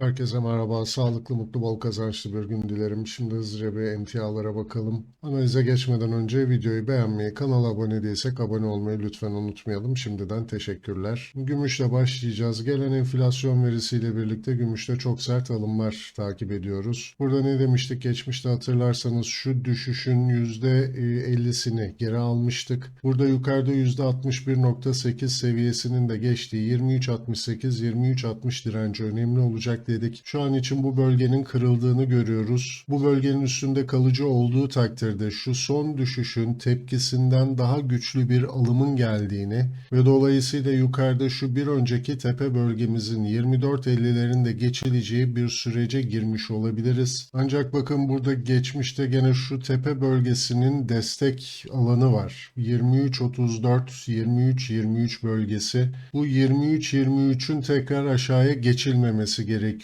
Herkese merhaba. Sağlıklı, mutlu, bol kazançlı bir gün dilerim. Şimdi hızlıca bir emtialara bakalım. Analize geçmeden önce videoyu beğenmeyi, kanala abone değilsek abone olmayı lütfen unutmayalım. Şimdiden teşekkürler. Gümüşle başlayacağız. Gelen enflasyon verisiyle birlikte gümüşte çok sert alımlar takip ediyoruz. Burada ne demiştik? Geçmişte hatırlarsanız şu düşüşün %50'sini geri almıştık. Burada yukarıda %61.8 seviyesinin de geçtiği 23.68-23.60 direnci önemli olacak dedik. Şu an için bu bölgenin kırıldığını görüyoruz. Bu bölgenin üstünde kalıcı olduğu takdirde şu son düşüşün tepkisinden daha güçlü bir alımın geldiğini ve dolayısıyla yukarıda şu bir önceki tepe bölgemizin 24.50'lerin de geçileceği bir sürece girmiş olabiliriz. Ancak bakın burada geçmişte gene şu tepe bölgesinin destek alanı var. 23.34, 23.23 bölgesi. Bu 23.23'ün tekrar aşağıya geçilmemesi gerekiyor.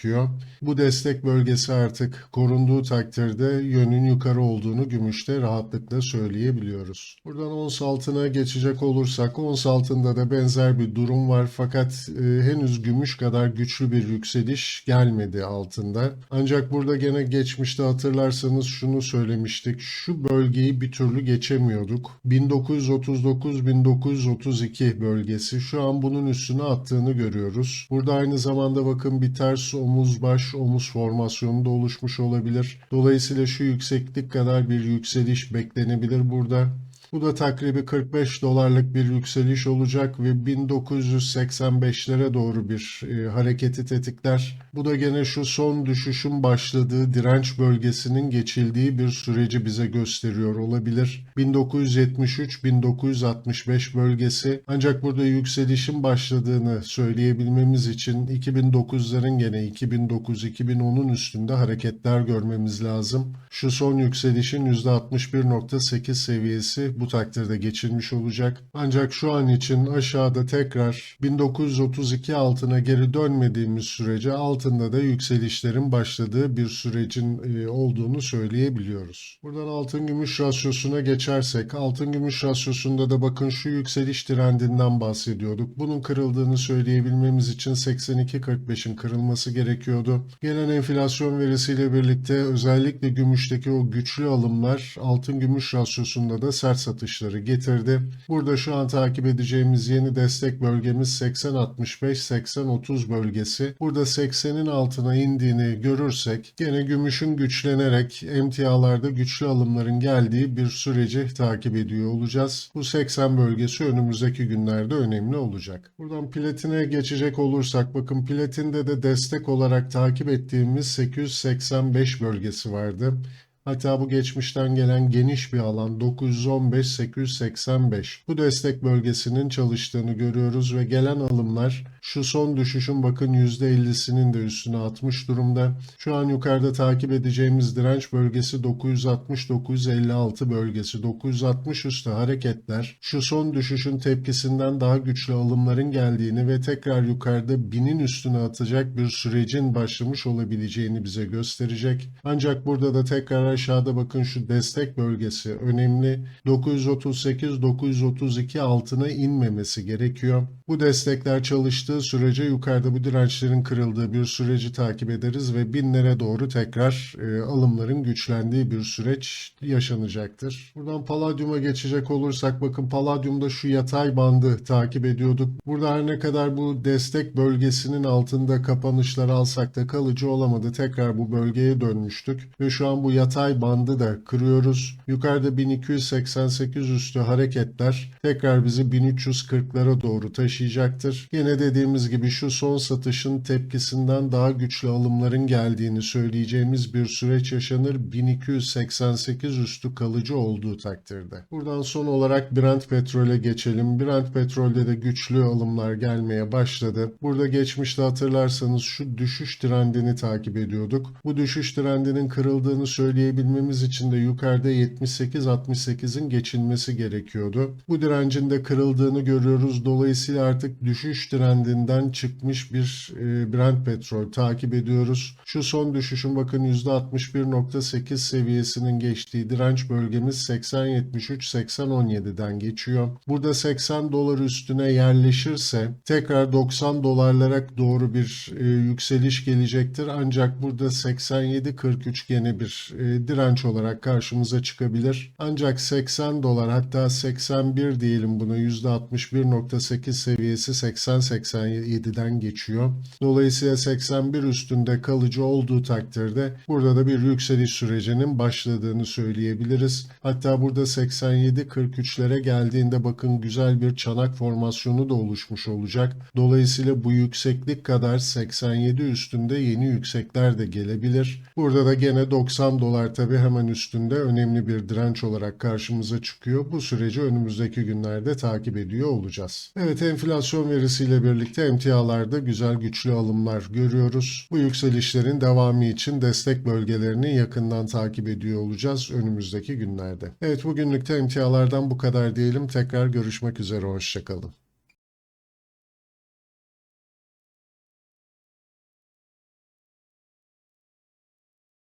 Bu destek bölgesi artık korunduğu takdirde yönün yukarı olduğunu gümüşte rahatlıkla söyleyebiliyoruz. Buradan ons altına geçecek olursak ons altında da benzer bir durum var fakat e, henüz gümüş kadar güçlü bir yükseliş gelmedi altında. Ancak burada gene geçmişte hatırlarsanız şunu söylemiştik. Şu bölgeyi bir türlü geçemiyorduk. 1939-1932 bölgesi şu an bunun üstüne attığını görüyoruz. Burada aynı zamanda bakın bir ters omuz baş omuz formasyonu da oluşmuş olabilir. Dolayısıyla şu yükseklik kadar bir yükseliş beklenebilir burada. Bu da takribi 45 dolarlık bir yükseliş olacak ve 1985'lere doğru bir e, hareketi tetikler. Bu da gene şu son düşüşün başladığı direnç bölgesinin geçildiği bir süreci bize gösteriyor olabilir. 1973-1965 bölgesi ancak burada yükselişin başladığını söyleyebilmemiz için 2009'ların gene 2009-2010'un üstünde hareketler görmemiz lazım. Şu son yükselişin %61.8 seviyesi bu takdirde geçilmiş olacak. Ancak şu an için aşağıda tekrar 1932 altına geri dönmediğimiz sürece altında da yükselişlerin başladığı bir sürecin e, olduğunu söyleyebiliyoruz. Buradan altın gümüş rasyosuna geçersek altın gümüş rasyosunda da bakın şu yükseliş trendinden bahsediyorduk. Bunun kırıldığını söyleyebilmemiz için 82.45'in kırılması gerekiyordu. Gelen enflasyon verisiyle birlikte özellikle gümüşteki o güçlü alımlar altın gümüş rasyosunda da sert satışları getirdi. Burada şu an takip edeceğimiz yeni destek bölgemiz 80-65-80-30 bölgesi. Burada 80'in altına indiğini görürsek gene gümüşün güçlenerek emtialarda güçlü alımların geldiği bir süreci takip ediyor olacağız. Bu 80 bölgesi önümüzdeki günlerde önemli olacak. Buradan platine geçecek olursak bakın platinde de destek olarak takip ettiğimiz 885 bölgesi vardı. Hatta bu geçmişten gelen geniş bir alan 915-885. Bu destek bölgesinin çalıştığını görüyoruz ve gelen alımlar şu son düşüşün bakın %50'sinin de üstüne atmış durumda. Şu an yukarıda takip edeceğimiz direnç bölgesi 960-956 bölgesi. 960 üstü hareketler şu son düşüşün tepkisinden daha güçlü alımların geldiğini ve tekrar yukarıda binin üstüne atacak bir sürecin başlamış olabileceğini bize gösterecek. Ancak burada da tekrar aşağıda bakın şu destek bölgesi önemli. 938-932 altına inmemesi gerekiyor. Bu destekler çalıştığı sürece yukarıda bu dirençlerin kırıldığı bir süreci takip ederiz ve binlere doğru tekrar e, alımların güçlendiği bir süreç yaşanacaktır. Buradan paladyuma geçecek olursak bakın paladyumda şu yatay bandı takip ediyorduk. Burada her ne kadar bu destek bölgesinin altında kapanışlar alsak da kalıcı olamadı. Tekrar bu bölgeye dönmüştük ve şu an bu yatay bandı da kırıyoruz. Yukarıda 1288 üstü hareketler tekrar bizi 1340'lara doğru taşıyacaktır. Yine dediğimiz gibi şu son satışın tepkisinden daha güçlü alımların geldiğini söyleyeceğimiz bir süreç yaşanır 1288 üstü kalıcı olduğu takdirde. Buradan son olarak Brent petrole geçelim. Brent petrolde de güçlü alımlar gelmeye başladı. Burada geçmişte hatırlarsanız şu düşüş trendini takip ediyorduk. Bu düşüş trendinin kırıldığını söyleyebiliriz isteyebilmemiz için de yukarıda 78-68'in geçilmesi gerekiyordu. Bu direncin de kırıldığını görüyoruz. Dolayısıyla artık düşüş trendinden çıkmış bir e, Brent petrol takip ediyoruz. Şu son düşüşün bakın %61.8 seviyesinin geçtiği direnç bölgemiz 80.73-80.17'den geçiyor. Burada 80 dolar üstüne yerleşirse tekrar 90 dolarlara doğru bir e, yükseliş gelecektir. Ancak burada 87.43 gene bir direnç olarak karşımıza çıkabilir. Ancak 80 dolar hatta 81 diyelim buna %61.8 seviyesi 80-87'den geçiyor. Dolayısıyla 81 üstünde kalıcı olduğu takdirde burada da bir yükseliş sürecinin başladığını söyleyebiliriz. Hatta burada 87-43'lere geldiğinde bakın güzel bir çanak formasyonu da oluşmuş olacak. Dolayısıyla bu yükseklik kadar 87 üstünde yeni yüksekler de gelebilir. Burada da gene 90 dolar tabi hemen üstünde önemli bir direnç olarak karşımıza çıkıyor. Bu süreci önümüzdeki günlerde takip ediyor olacağız. Evet enflasyon verisiyle birlikte emtialarda güzel güçlü alımlar görüyoruz. Bu yükselişlerin devamı için destek bölgelerini yakından takip ediyor olacağız önümüzdeki günlerde. Evet bugünlükte emtialardan bu kadar diyelim. Tekrar görüşmek üzere. Hoşçakalın.